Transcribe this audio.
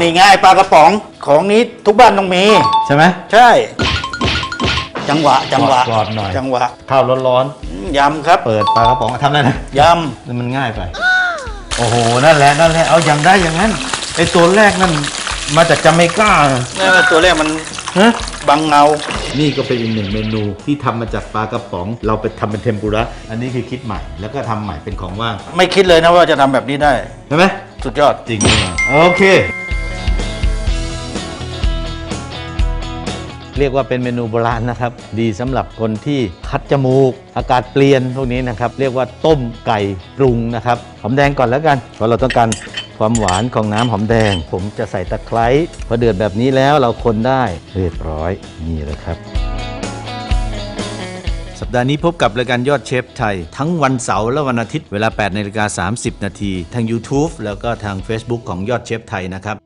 นี่ง่ายปลากระป๋องของนี้ทุกบ้านต้องมี ใช่ไหมใช่ จังหวะจังหวะกรอบๆหน่อย จังหวะข้าวร้อนอืมยำครับๆ เปิดปลากระป๋องทำได้นะยนี่มันง่ายไป โอ้โห นั่นแหละ นั่นแหละ เอาอย่างได้อย่างนั้น ไอตัวแรกนั่นมาจากจาเมกาำนี่นตัวแรกมันฮะ บังเงา นี่ก็เป็นอีกหนึ่งเมนูที่ทำมาจากปลากระป๋อง เราไปทำเป็นเทมปุระ อันนี้คือคิดใหม่ แล้วก็ทำใหม่เป็นของว่าง ไม่คิดเลยนะว่าจะทำแบบนี้ได้ ใช่ไหม สุดยอด จริงเลยโอเค เรียกว่าเป็นเมนูโบราณนะครับ ดีสำหรับคนที่คัดจมูก อากาศเปลี่ยนพวกนี้นะครับ เรียกว่าต้มไก่ปรุงนะครับหอมแดงก่อนแล้วกัน เพราะเราต้องการความหวานของน้ำหอมแดง ผมจะใส่ตะไคร้พอเดือดแบบนี้แล้วเราคนได้เรียบร้อยนี่เลยครับ สัปดาห์นี้พบกับรายการยอดเชฟไทย ทั้งวันเสาร์และวันอาทิตย์เวลา8นาฬิกา30 นาทีทาง YouTube แล้วก็ทาง Facebook ของยอดเชฟไทยนะครับ